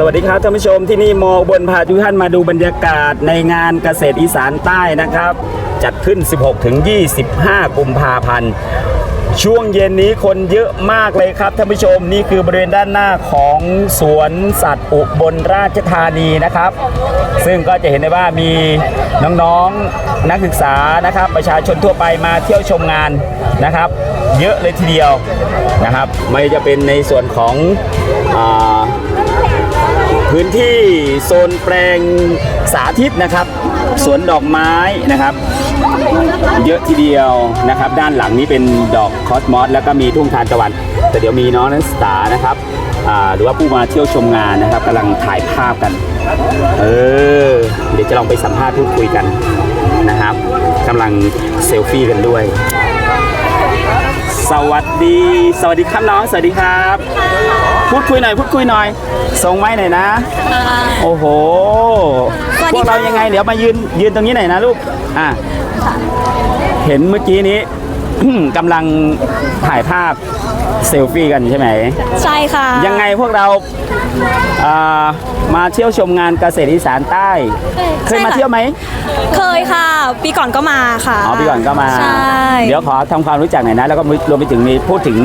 สวัสดีครับท่านผู้ชมที่นี่มอบนพาทุกท่านมาดูบรรยากาศในงานเกษตรอีสานใต้นะครับ จัดขึ้น 16-25 กุมภาพันธ์ ช่วงเย็นนี้คนเยอะมากเลยครับท่านผู้ชมนี่คือบริเวณด้านหน้าของสวนสัตว์อุบลราชธานีนะครับ ซึ่งก็จะเห็นได้ว่ามีน้องๆนักศึกษานะครับ ประชาชนทั่วไปมาเที่ยวชมงานนะครับ เยอะเลยทีเดียวนะครับ ไม่จะเป็นในส่วนของอพื้นที่โซนแปลงสาธิตนะครับ สวนดอกไม้นะครับ เยอะทีเดียวนะครับ ด้านหลังนี้เป็นดอกคอสมอสแล้วก็มีทุ่งทานตะวัน แต่เดี๋ยวมีน้องนักศึกษานะครับหรือว่าผู้มาเที่ยวชมงานนะครับกำลังถ่ายภาพกัน เออ เดี๋ยวจะลองไปสัมภาษณ์พูดคุยกันนะครับกำลังเซลฟี่กันด้วย สวัสดี สวัสดีครับน้อง สวัสดีครับ พูดคุยหน่อย พูดคุยหน่อย ส่งไม้หน่อยนะ โอ้โห พวกเราค่ะยังไง เดี๋ยวมายืน ยืนตรงนี้หน่อยนะลูก อะ เห็นเมื่อกี้นี้กำลังถ่ายภาพ เซลฟี่กันใช่ไหม ใช่ค่ะ ยังไงพวกเราอ่ามาเที่ยวชมงานเกษตรอีสานใต้ เคยมาใช่ค่ะเที่ยวไหม เคยค่ะ ปีก่อนก็มาค่ะอ๋อพี่ก่อนก็มา ใช่ เดี๋ยวขอทำความรู้จักหน่อยนะ แล้วก็รวมไปถึงมีพูดถึง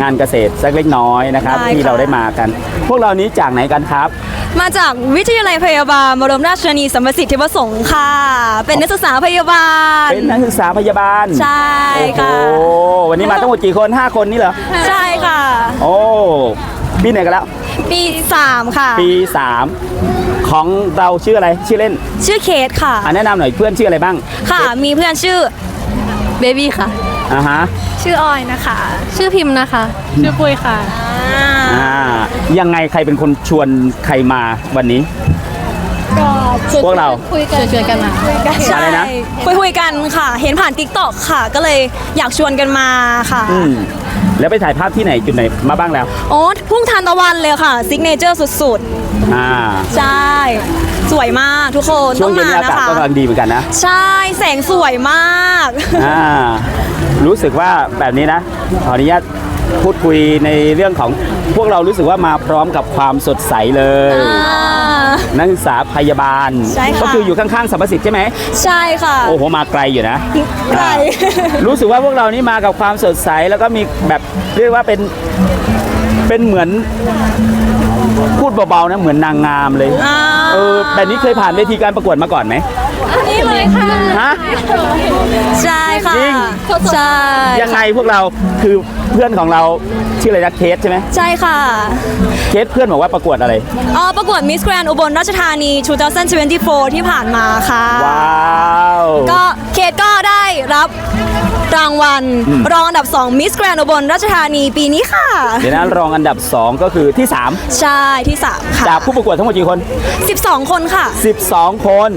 งานเกษตรสักเล็กน้อยนะครับได้ที่ค่ะเราได้มากัน พวกเรานี้จากไหนกันครับ มาจากวิทยาลัยพยาบาลบรมราชชนนีสมรสิทธิประสงค์ค่ะ เป็นนักศึกษาพยาบาล เป็นนักศึกษาพยาบาลใช่โอ้ค่ะโหวันนี้มาทั้งหมดกี่คน 5 คนนี่เหรอ ใช่ค่ะ โอ้ปีไหนกันแล้ว ปีสามค่ะ ปี 3 ของเราชื่ออะไรชื่อเล่นชื่อเคสค่ะ อะแนะนำหน่อยเพื่อนชื่ออะไรบ้าง ค่ะ มีเพื่อนชื่อเบบี้ค่ะ อ่าฮะชื่อออยนะคะ ชื่อพิมพ์นะคะ ชื่อปุ้ยค่ะ อ่ายังไงใครเป็นคนชวนใครมาวันนี้พวกเรา คุยกันชวนกันมา ใช่อะไรนะ คุยคุยๆกันค่ะ เห็นผ่านติ๊กต็อกค่ะ ก็เลยอยากชวนกันมาค่ะ อืม แล้วไปถ่ายภาพที่ไหนจุดไหนมาบ้างแล้วโอ้พุ่งทานตะวันเลยค่ะซิกเนเจอร์สุดอ่าๆ ใช่ สวยมากทุกคนช่วต้งองเย็นมานี้อานะกาศคะ ก็กำลังดีเหมือนกันนะใช่แสงสวยมาก อ่ารู้สึกว่าแบบนี้นะขออนุญาตพูดคุยในเรื่องของพวกเรารู้สึกว่ามาพร้อมกับความสดใสเลย อ่า นักศึกษาพยาบาล ใช่ค่ะ ก็คืออยู่ข้างๆสัมประสิทธิ์ใช่ไหมใช่ค่ะโอ้โหมาไกลอยู่นะ ไกล รู้สึกว่าพวกเรานี่มากับความสดใสแล้วก็มีแบบเรียกว่าเป็นเป็นเหมือน พูดเบาๆนะเหมือนนางงามเลยอ่าเออแบบนี้เคยผ่านเวทีการประกวดมาก่อนไหมนี่เลยค่ะฮะใช่ค่ะจริงใช่ยังไงพวกเราคือเพื่อนของเราชื่ออะไรนะเคสใช่ไหมใช่ค่ะ เคสเพื่อนบอกว่าประกวดอะไรอ๋อประกวดมิสแกรนอุบลราชธานี 2024 ที่ผ่านมาค่ะ ว้าว ก็เคสก็ได้รับ รางวัลอืมรองอันดับ 2 มิสแกรนอุบลราชธานีปีนี้ค่ะ เดี๋ยวนะรองอันดับ 2 ก็คือที่ใช่ที่ 3 ค่ะ3จากผู้ประกวดทั้งหมดกี่คน 12 คนค่ะ 12 คน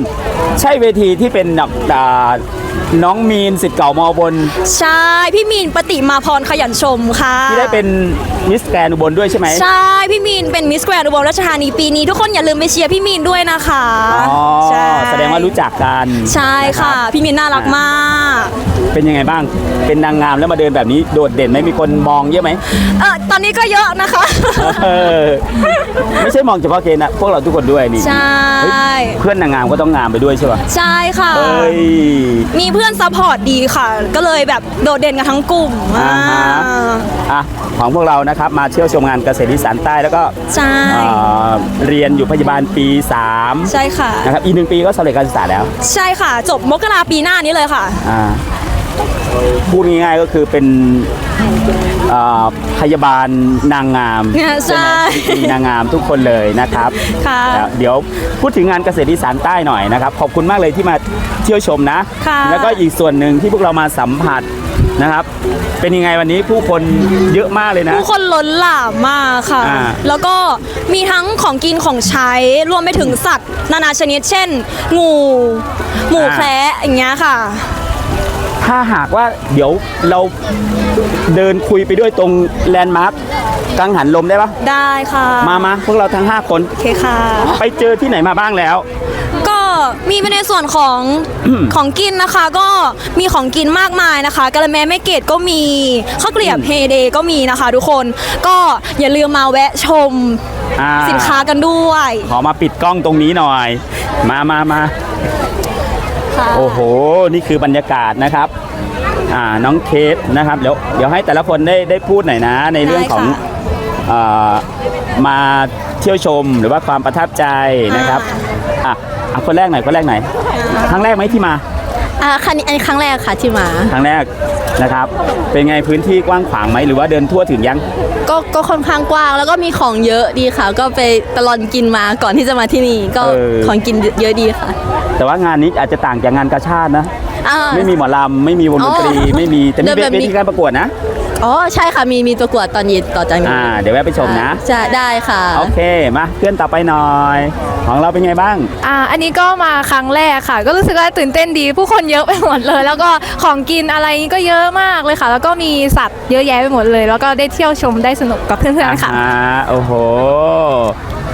ใช่เวทีที่เป็นแบบอ่า น้องมีนสิทธิ์เก่ามอบน ใช่ พี่มีนปฏิมาพรขยันชมค่ะ ที่ได้เป็นมิสแกรนอุบลด้วยใช่ไหมใช่ พี่มีนเป็นมิสแกรนอุบลราชธานีปีนี้ ทุกคนอย่าลืมไปเชียร์พี่มีนด้วยนะคะอ๋อใช่แสดงว่ารู้จักกันใช่ค่ะ นรับพี่มีนน่ารักมาก เป็นยังไงบ้าง เป็นนางงามแล้วมาเดินแบบนี้โดดเด่นไหมมีคนมองเยอะไหมเออตอนนี้ก็เยอะนะคะ เออไม่ใช่มองเฉพาะเกณฑ์นะพวกเราทุกคนด้วยนี่ใช่ เฮ้ยเพื่อนนางงามก็ต้องงามไปด้วยใช่ป่ะใช่ค่ะ เฮ้ย มีเพื่อนซัพพอร์ตดีค่ะ ก็เลยแบบโดดเด่นกันทั้งกลุ่มอ่าฮะอะของพวกเรานะครับมาเที่ยวชมงานเกษตรอีสานใต้แล้วก็ใช่ เอ่อเรียนอยู่พยาบาลปี3ใช่ค่ะ นะครับอีกหนึ่งปีก็สำเร็จการศึกษาแล้วใช่ค่ะ จบมกราปีหน้านี้เลยค่ะ อ่าพูดง่ายๆก็คือเป็นเอ่อพยาบาลนางงามใช่ไหมมีนางงามทุกคนเลยนะครับค่ะ แล้วเดี๋ยวพูดถึงงานเกษตรอีสานใต้หน่อยนะครับ ขอบคุณมากเลยที่มาเที่ยวชมนะ ค่ะแล้วก็อีกส่วนหนึ่งที่พวกเรามาสัมผัสนะครับ เป็นยังไงวันนี้ผู้คนเยอะมากเลยนะ ผู้คนล้นหลามมากค่ะ อ่า แล้วก็มีทั้งของกินของใช้รวมไปถึงสัตว์ นานาชนิดเช่น งู หมูแคระอย่างเงี้ยค่ะ ถ้าหากว่าเดี๋ยวเราเดินคุยไปด้วยตรงแลนด์มาร์คกังหันลมได้ปะได้ค่ะ มามาพวกเราทั้ง 5 คน โอเคค่ะ ไปเจอที่ไหนมาบ้างแล้ว ก็มีในส่วนของของกินนะคะ ก็มีของกินมากมายนะคะกะละแมแม่เกดก็มีข้าวเกลียบเฮเดก็มีนะคะทุกคนก็อย่าลืมมาแวะชมอ่า สินค้ากันด้วย ขอมาปิดกล้องตรงนี้หน่อย มามามา ค่ะโอ้โห นี่คือบรรยากาศนะครับอ่าน้องเคสนะครับเดี๋ยวเดี๋ยวให้แต่ละคนได้ได้พูดหน่อยนะ ในเรื่องของเอ่อมาเที่ยวชมหรือว่าความประทับใจนะครับอะอะคนแรกหน่อยคนแรกหน่อยครั้งแรกไหมที่มา อ่าครั้งนี้อันนี้ครั้งแรกค่ะที่มา ครั้งแรก นะครับ เป็นไงพื้นที่กว้างขวางไหมหรือว่าเดินทั่วถึงยัง ก็ก็ค่อนข้างกว้างแล้วก็มีของเยอะดีค่ะ ก็ไปตลอดกินมาก่อนที่จะมาที่นี่ก็เออ ของกินเยอะดีค่ะ แต่ว่างานนี้อาจจะต่างจากงานกาชาตินะ อ่า ไม่มีหมอลำไม่มีวงดนตรีอ๋อไม่มีแต่มีเดินแบบเวนี้ ทีการประกวดนะ อ๋อใช่ค่ะมีมีประกวดตอนเย็นต่อจากนี้อ่าเดี๋ยวแวะไปชมนะจะได้ค่ะ โอเคมาเพื่อนต่อไปหน่อย ของเราเป็นไงบ้าง อ่าอันนี้ก็มาครั้งแรกค่ะ ก็รู้สึกว่าตื่นเต้นดี ผู้คนเยอะไปหมดเลย แล้วก็ของกินอะไรก็เยอะมากเลยค่ะ แล้วก็มีสัตว์เยอะแยะไปหมดเลย แล้วก็ได้เที่ยวชมได้สนุกกับเพื่อนๆค่ะอ่าโอ้โห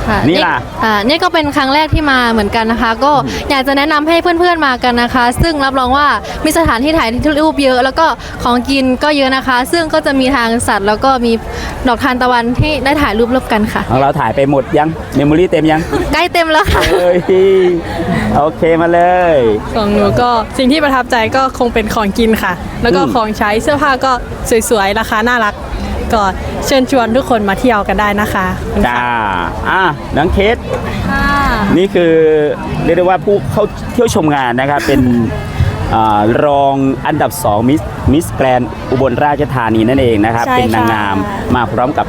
ค่ะนี่ล่ะอ่านี่ก็เป็นครั้งแรกที่มาเหมือนกันนะคะ ก็อยากจะแนะนำให้เพื่อนๆมากันนะคะ ซึ่งรับรองว่ามีสถานที่ถ่ายรูปเยอะ แล้วก็ของกินก็เยอะนะคะ ซึ่งก็จะมีทางสัตว์ แล้วก็มีดอกทานตะวันที่ได้ถ่ายรูปร่วมกันค่ะของเราถ่ายไปหมดยังเมมโมรี่เต็มยังใกล้เต็มแล้วค่ะเอ้ยโอเคมาเลยของหนูก็สิ่งที่ประทับใจก็คงเป็นของกินค่ะ แล้วก็อืมของใช้เสื้อผ้าก็สวยๆราคาน่ารัก ก็เชิญชวนทุกคนมาเที่ยวกันได้นะคะขอบคุณค่ะจ้าอะน้องเคสนี่คือเรียกได้ว่าผู้เข้าเที่ยวชมงานนะครับเป็นอ่ารองอันดับ 2 มิสมิสแกรนอุบลราชธานีนั่นเองนะครับใช่เป็นนางงามมาพร้อมกับ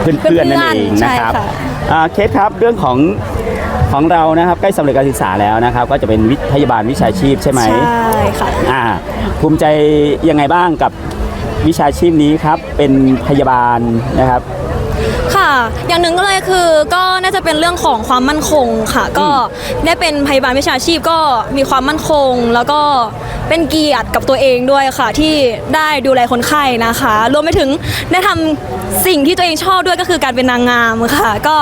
เพื่อนๆนั่นเองนะครับใช่ค่ะอ่าเคสครับเรื่องของของเรานะครับใกล้สำเร็จการศึกษาแล้วนะครับ ก็จะเป็นวิทพยาบาลวิชาชีพใช่ไหมใช่ค่ะอ่าภูมิใจยังไงบ้างกับ วิชาชีพนี้ครับเป็นพยาบาลนะครับค่ะ อย่างหนึ่งก็เลยคือก็น่าจะเป็นเรื่องของความมั่นคงค่ะ ก็ได้เป็นพยาบาลวิชาชีพก็มีความมั่นคง แล้วก็เป็นเกียรติกับตัวเองด้วยค่ะ ที่ได้ดูแลคนไข้นะคะ รวมไปถึงได้ทำสิ่งที่ตัวเองชอบด้วยก็คือการเป็นนางงามค่ะ ก็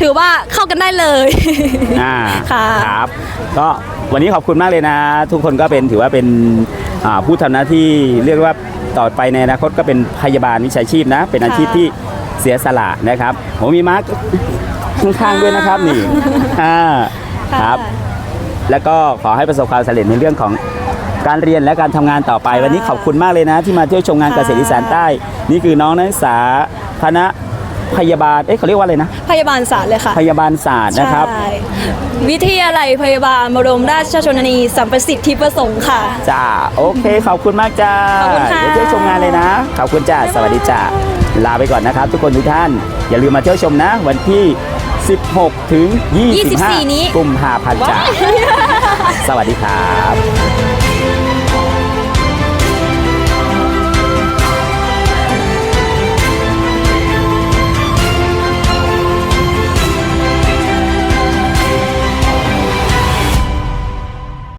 ถือว่าเข้ากันได้เลยอ่าค่ะครับ ก็วันนี้ขอบคุณมากเลยนะ ทุกคนก็เป็นถือว่าเป็นอ่า ผู้ทำหน้าที่เรียกว่าต่อไปในอนาคตก็เป็นพยาบาลวิชาชีพนะ เป็นอาชีพที่เสียสละนะครับผมมีมาร์คข้างๆด้วยนะครับนี่อ่าครับ แล้วก็ขอให้ประสบความสำเร็จในเรื่องของการเรียนและการทำงานต่อไปวันนี้ขอบคุณมากเลยนะ ที่มาเที่ยวชมงานเกษตรอีสานใต้ นี่คือน้องนักศึกษาคณะ พยาบาล เอ๊ะเขาเรียกว่าอะไรนะ พยาบาลศาสตร์เลยค่ะ พยาบาลศาสตร์นะครับ ใช่วิทยาลัยพยาบาลบรมราชชนนีสัมประสิทธิประสงค์ค่ะ จ้า โอเค ขอบคุณมากจ้า ขอบคุณค่ะ เดี๋ยวเที่ยวชมงานเลยนะ ขอบคุณจ้า สวัสดีจ้า ลาไปก่อนนะครับ ทุกคนทุกท่าน อย่าลืมมาเที่ยวชมนะ วันที่ 16 ถึง 24 นี้ 25กุมภาพันธ์จ้า สวัสดีครับ